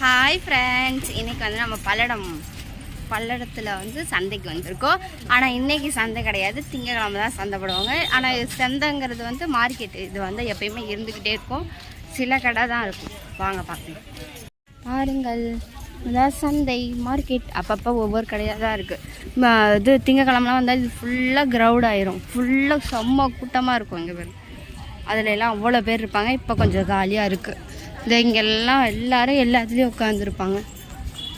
Hi friends இன்றைக்கி வந்து நம்ம பல்லடம் பல்லடத்தில் வந்து சந்தைக்கு வந்திருக்கோம். ஆனால் இன்றைக்கி சந்தை கிடையாது. திங்கக்கிழமை தான் சந்தைப்படுவாங்க ஆனால் சந்தைங்கிறது வந்து மார்க்கெட் இது வந்து எப்பயுமே இருந்துக்கிட்டே இருக்கும். சில கடை தான் இருக்கும். வாங்க பார்க்கலாம். பாருங்கள். அதான் சந்தை மார்க்கெட் அப்பப்போ ஒவ்வொரு கடையாக தான் இருக்குது இது திங்கக்கிழமெலாம் வந்தால் இது ஃபுல்லாக க்ரௌட் ஆயிரும். ஃபுல்லாக செம்ம கூட்டமாக இருக்கும் எங்கள் பேர் அதில் எல்லாம் அவ்வளோ பேர் இருப்பாங்க. இப்போ கொஞ்சம் காலியாக இருக்குது இந்த இங்கெல்லாம் எல்லாரும் எல்லாத்துலேயும் உட்காந்துருப்பாங்க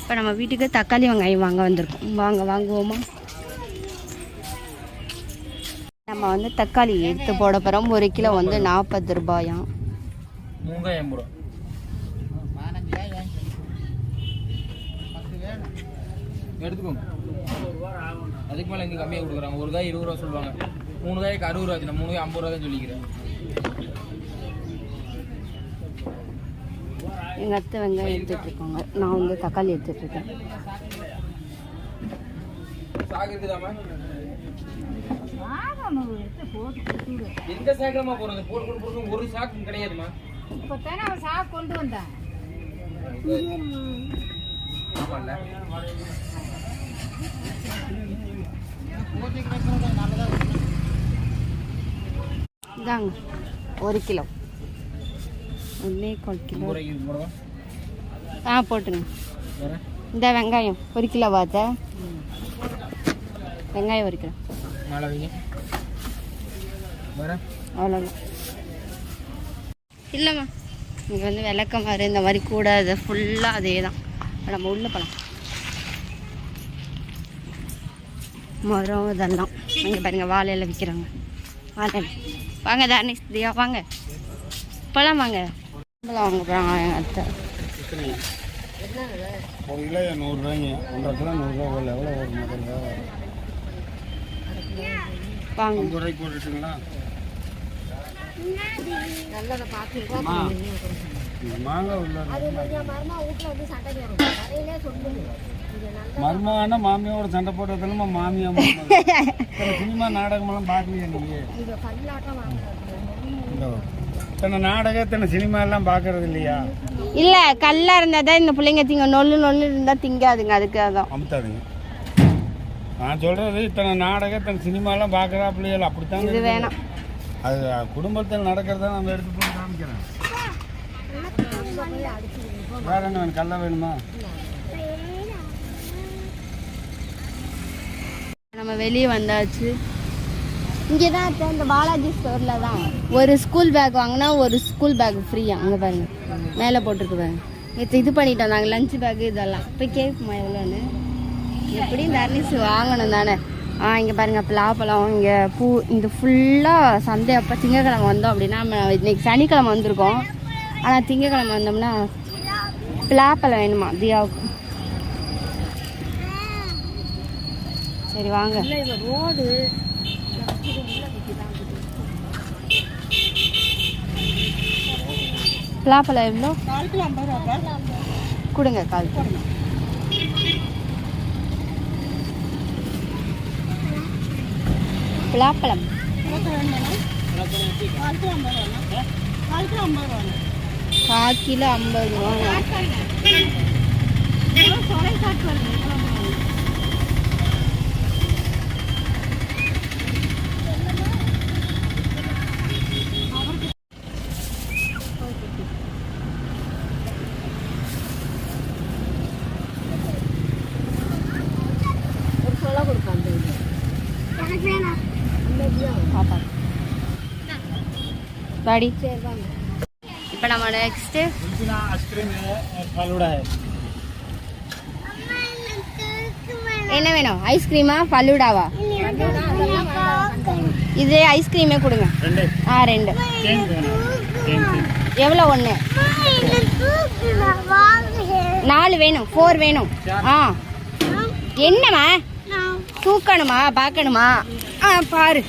இப்போ நம்ம வீட்டுக்கு தக்காளி வெங்காயம் வாங்க வந்திருக்கோம். வாங்க வாங்குவோமா? நம்ம வந்து தக்காளி எடுத்து போட போகிறோம் ஒரு கிலோ வந்து நாற்பது ரூபாயாம் எடுத்துக்கோங்க. அதுக்கு மேலே இங்கே கம்மியாக கொடுக்குறாங்க. ஒரு காய் இருபது ரூபா சொல்லுவாங்க. மூணு காய்க்கு அறுபது ரூபா மூணு காய் ஐம்பது ரூபா தான் சொல்லிக்கிறேன். எங்கள் அத்தை வெங்காயம் எடுத்துட்டு இருக்காங்க நான் வந்து தக்காளி எடுத்துட்டு இருக்கேன் சாக்கு இருக்குதாம்மா எந்த சாக்கிரமா போறது போட்டு ஒரு சாக்கு கிடையாதுமா இப்போத்தானே அவன் சாக்கு கொண்டு வந்தான். இதாங்க ஒரு கிலோ. ஒன்றே கால் கிலோ ஆ போட்டுங்க வேற? இந்த வெங்காயம் ஒரு கிலோ பார்த்த வெங்காயம் ஒரு கிலோ. அவ்வளோதான் இல்லைம்மா. இங்கே வந்து விளக்கமாறு இந்த மாதிரி கூட அது ஃபுல்லாக அதே தான் நம்ம உள்ள போகலாம் மரம் இதெல்லாம். இங்கே பாருங்க வாழையில விற்கிறாங்க வாழை வாங்க தானே தியா வாங்க. இப்போலாம் வாங்க. வாங்க போகிறாங்க எங்கள் அத்தை ஒரு கிலோ நூறுரூவாய்ங்க ஒன்றரை கிலோ நூறுரூவா போடல எவ்வளோ ஒரு முதல்ல? வாங்க. ஐம்பது ரூபாய்க்கு போட்டுட்டுங்களா? நல்லதை பார்த்து மாங்காய் உள்ள அது கொஞ்சம் மரமா வீட்டில் வந்து சண்டை வரும் கடையிலே சொல்லுங்க. இது நல்ல மருமகனா மாமியோட சண்டை போட்டதுலமா மாமியா சினிமா நாடகமெல்லாம் பார்க்கலையா நீங்கள் இத்தனை நாடகம் இத்தனை சினிமா எல்லாம் பார்க்கறது இல்லையா இல்லை கல்லாக இருந்தால் தான் இந்த பிள்ளைங்க திங்க நொல்லு நொல்லு இருந்தால் திங்காதுங்க அதுக்காக தான். அமுத்தாதுங்க. நான் சொல்றது இத்தனை நாடகம் இத்தனை சினிமாலாம் பார்க்குறாப்புலையா அப்படித்தான் இது வேணாம். அது குடும்பத்தில் நடக்கிறத நம்ம எடுத்து போய் காமிக்கிறேன். வேற என்ன வேணும்? கல்ல வேணுமா? நம்ம வெளியே வந்தாச்சு. இங்கே தான் இப்போ இந்த பாலாஜி ஸ்டோரில் தான். ஒரு ஸ்கூல் பேக் வாங்கினா ஒரு ஸ்கூல் பேக் ஃப்ரீயா அங்கே பாருங்க. மேலே போட்டிருக்கு பாருங்க. இது இது பண்ணிட்டோம் நாங்கள் லஞ்ச் பேக் இதெல்லாம். இப்போ கேட்குமா எவ்வளோன்னு எப்படியும் தர்னிஸ் வாங்கணும் தானே. ஆ இங்கே பாருங்க பலாப்பழம் இங்கே பூ இந்த ஃபுல்லாக சந்தை. அப்போ திங்கக்கிழமை வந்தோம் அப்படின்னா நம்ம இன்னைக்கு சனிக்கிழமை வந்திருக்கோம். ஆனால் திங்கக்கிழமை வந்தோம்னா பலாப்பழம் வேணுமா தியாவுக்கு? சரி வாங்க. இல்லை ரோடு பலாப்பழம் எவ்வளோ கொடுங்க கால் பலாப்பழம் கால் கிலோ ஐம்பது ரூபா கால் கிலோ ஐம்பது ரூபா கால் கிலோ ஐம்பது ரூபா சொலை காட்டு வருது ஒரு சொல்ல கொடுப்பான் எனக்கு வேணாம் பாப்பா பாடி இப்போ நம்ம நெக்ஸ்ட் என்ன வேணும்? ஐஸ்கிரீமா பல்லுடாவா இது ஐஸ்கிரீமே கொடுங்க. ஆ ரெண்டு. எவ்வளோ ஒன்று நாலு வேணும். ஃபோர் வேணும். ஆ. என்னம்மா? தூக்கணுமா? பார்க்கணுமா? ஆ பாரு.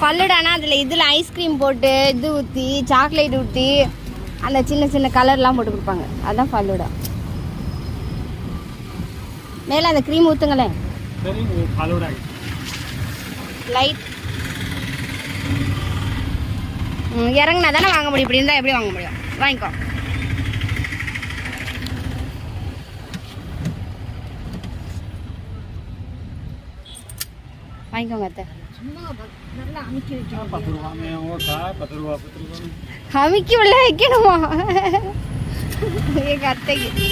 ஃபல்லுடானா அதில் இதில் ஐஸ்கிரீம் போட்டு இது ஊற்றி சாக்லேட் ஊற்றி அந்த சின்ன சின்ன கலர்லாம் போட்டு கொடுப்பாங்க. அதுதான் ஃபல்லுடா மேலே அந்த க்ரீம் ஊற்றுங்களேன் லைட் இறங்கினா தானே வாங்க முடியும். இப்படி இருந்தால் எப்படி வாங்க முடியும்? வாங்கிக்கோ. வாங்கிக்கோங்க அத்தை. அமைக்க உள்ள வைக்கணுமா? எங்க அத்தைக்கு.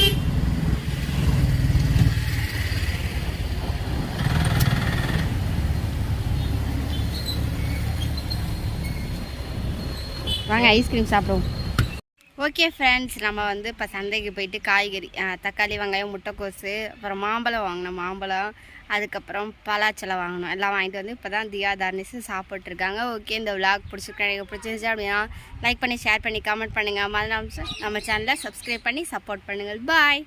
வாங்க ஐஸ்கிரீம் சாப்பிடுவோம். ஓகே ஃப்ரெண்ட்ஸ் நம்ம வந்து இப்போ சந்தைக்கு போயிட்டு காய்கறி தக்காளி வெங்காயம் முட்டைக்கோசு அப்புறம் மாம்பழம் வாங்கினோம். மாம்பழம் அதுக்கப்புறம் பலாச்சலம் வாங்கினோம். எல்லாம் வாங்கிட்டு வந்து இப்போ தான் தியா தர்னிஸு சாப்பிட்ருக்காங்க ஓகே இந்த விளாக் பிடிச்சிருக்கேன் எனக்கு பிடிச்சிருந்துச்சு அப்படின்னா லைக் பண்ணி ஷேர் பண்ணி கமெண்ட் பண்ணுங்கள் மறந்துடாம நம்ம சேனலை சப்ஸ்கிரைப் பண்ணி சப்போர்ட் பண்ணுங்கள். பாய்